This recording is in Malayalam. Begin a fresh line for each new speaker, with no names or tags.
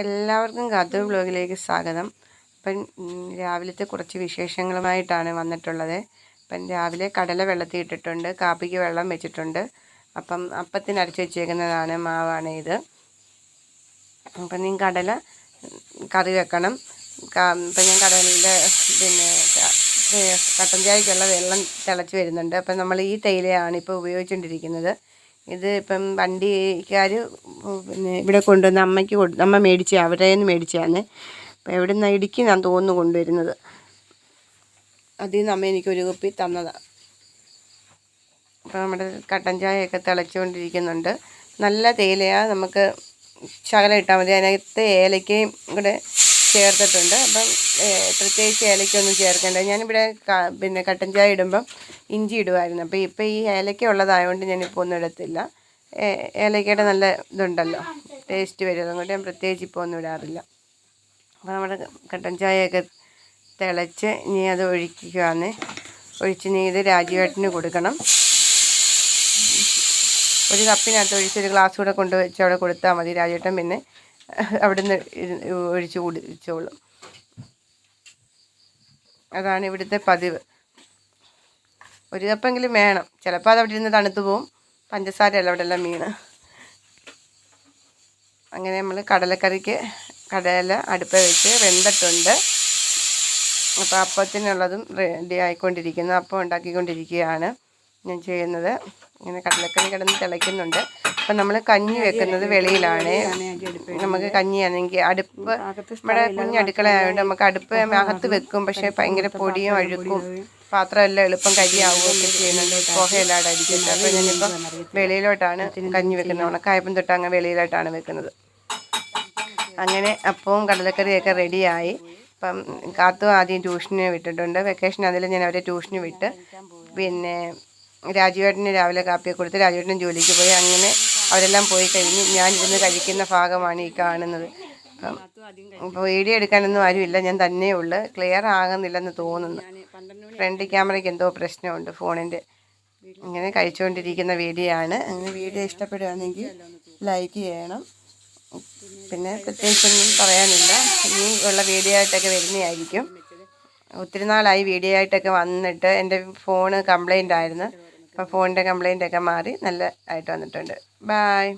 എല്ലാവർക്കും കഥ ബ്ലോഗിലേക്ക് സ്വാഗതം. അപ്പം രാവിലത്തെ കുറച്ച് വിശേഷങ്ങളുമായിട്ടാണ് വന്നിട്ടുള്ളത്. അപ്പം രാവിലെ കടല വെള്ളത്തിൽ ഇട്ടിട്ടുണ്ട് കാപ്പിക്ക് വെള്ളം വെച്ചിട്ടുണ്ട്. അപ്പം അപ്പത്തിന് അരച്ച് വെച്ചേക്കുന്നതാണ് മാവാണ് ഇത്. അപ്പം നീ കടല കറി വെക്കണം. ഇപ്പം ഞാൻ കടലിന്റെ പിന്നെ കട്ടൻ ചായക്കുള്ള വെള്ളം തിളച്ച് വരുന്നുണ്ട്. അപ്പം നമ്മൾ ഈ തേയിലയാണ് ഇപ്പോൾ ഉപയോഗിച്ചുകൊണ്ടിരിക്കുന്നത്. ഇത് ഇപ്പം വണ്ടിക്കാർ പിന്നെ ഇവിടെ കൊണ്ടുവന്ന് അമ്മയ്ക്ക് കൊടു അമ്മ മേടിച്ച അവരുടെ നിന്ന് മേടിച്ചതാണ് അപ്പം എവിടെ നിന്ന് ഇടുക്കി ഞാൻ തോന്നുന്നു കൊണ്ടുവരുന്നത്. അതിൽ നിന്ന് അമ്മ എനിക്കൊരു കുപ്പി തന്നതാണ് അപ്പോൾ നമ്മുടെ കട്ടൻ ചായയൊക്കെ തിളച്ചുകൊണ്ടിരിക്കുന്നുണ്ട്. നല്ല തേയിലയാണ് നമുക്ക് ശകലം ഇട്ടാൽ മതി. അതിനകത്ത് ഏലക്കയും കൂടെ ചേർത്തിട്ടുണ്ട്. അപ്പം പ്രത്യേകിച്ച് ഏലയ്ക്കൊന്നും ചേർക്കേണ്ട. ഞാനിവിടെ പിന്നെ കട്ടൻ ചായ ഇടുമ്പം ഇഞ്ചി ഇടുമായിരുന്നു അപ്പോൾ ഇപ്പോൾ ഈ ഏലയ്ക്ക ഉള്ളതായതുകൊണ്ട് ഞാനിപ്പോൾ ഒന്നും ഇടത്തില്ല. ഏലയ്ക്കയുടെ നല്ല ഇതുണ്ടല്ലോ ടേസ്റ്റ് വരും. അതുകൊണ്ട് ഞാൻ പ്രത്യേകിച്ച് ഇപ്പോൾ ഒന്നും ഇടാറില്ല. അപ്പോൾ നമ്മുടെ കട്ടൻ ചായയൊക്കെ തിളച്ച് ഇനി അത് ഒഴിക്കുകയാണ്. ഒഴിച്ച് നീ ഇത് രാജുവേട്ടന് കൊടുക്കണം. ഒരു കപ്പിനകത്ത് ഒഴിച്ച് ഒരു ഗ്ലാസ് കൂടെ കൊണ്ട് വെച്ച് അവിടെ കൊടുത്താൽ മതി രാജേട്ടൻ പിന്നെ. അവിടുന്ന് ഒഴിച്ച് കുടിച്ചോളും. അതാണ് ഇവിടുത്തെ പതിവ്. ഒരു കപ്പെങ്കിലും വേണം. ചിലപ്പോൾ അത് അവിടെ ഇരുന്ന് തണുത്തു പോവും. പഞ്ചസാരയല്ല അവിടെ എല്ലാം മീൻ. അങ്ങനെ നമ്മൾ കടലക്കറിക്ക് കടല അടുപ്പ് വെച്ച് വെന്തിട്ടുണ്ട്. അപ്പോൾ അപ്പത്തിനുള്ളതും റെഡി ആയിക്കൊണ്ടിരിക്കുന്നു. അപ്പം ഉണ്ടാക്കിക്കൊണ്ടിരിക്കുകയാണ് ഞാൻ ചെയ്യുന്നത്. ഇങ്ങനെ കടലക്കറി കിടന്ന് തിളയ്ക്കുന്നുണ്ട്. അപ്പം നമ്മൾ കഞ്ഞി വെക്കുന്നത് വെളിയിലാണ്. നമുക്ക് കഞ്ഞിയാണെങ്കിൽ അടുപ്പ് നമ്മുടെ കുഞ്ഞ് അടുക്കള ആയതുകൊണ്ട് നമുക്ക് അടുപ്പ് അകത്ത് വെക്കും. പക്ഷേ ഭയങ്കര പൊടിയും അഴുക്കും. പാത്രമെല്ലാം എളുപ്പം കരിയാവുകയൊക്കെ ചെയ്യുന്നുണ്ട്. പുകയെല്ലാം അടിച്ചിട്ട്. അപ്പോൾ ഞാനിപ്പോൾ വെളിയിലോട്ടാണ് കഞ്ഞി വെക്കുന്നത്. ഉണക്കായപ്പം തൊട്ട് അങ്ങ് വെളിയിലോട്ടാണ് വെക്കുന്നത്. അങ്ങനെ അപ്പവും കടലക്കറിയൊക്കെ റെഡിയായി. അപ്പം കാത്തു ആദ്യം ട്യൂഷന് വിട്ടിട്ടുണ്ട്. വെക്കേഷൻ അതിൽ ഞാൻ അവരെ ട്യൂഷന് വിട്ട്. പിന്നെ രാജുവേട്ടന് രാവിലെ കാപ്പിയെ കൊടുത്ത് രാജുവേട്ടനും ജോലിക്ക് പോയി. അങ്ങനെ അവരെല്ലാം പോയി കഴിഞ്ഞ് ഞാനിരുന്ന് കഴിക്കുന്ന ഭാഗമാണ് ഈ കാണുന്നത്. വീഡിയോ എടുക്കാനൊന്നും ആരുമില്ല. ഞാൻ തന്നെ ഉള്ളു. ക്ലിയർ ആകുന്നില്ലെന്ന് തോന്നുന്നു. ഫ്രണ്ട് ക്യാമറയ്ക്ക് എന്തോ പ്രശ്നമുണ്ട് ഫോണിന്റെ ഇങ്ങനെ കഴിച്ചുകൊണ്ടിരിക്കുന്ന വീഡിയോ ആണ്. അങ്ങനെ വീഡിയോ ഇഷ്ടപ്പെടുകയാണെങ്കിൽ ലൈക്ക് ചെയ്യണം. പിന്നെ പ്രത്യേകിച്ചൊന്നും പറയാനില്ല. ഇനി ഉള്ള വീഡിയോ ആയിട്ടൊക്കെ വരുന്നതായിരിക്കും. ഒത്തിരി നാളായി വീഡിയോ ആയിട്ടൊക്കെ വന്നിട്ട് എന്റെ ഫോണ് കംപ്ലൈന്റ് ആയിരുന്നു. അപ്പോൾ ഫോണിന്റെ കംപ്ലൈന്റ് ഒക്കെ മാറി നല്ല ആയിട്ട് വന്നിട്ടുണ്ട്. ബായ്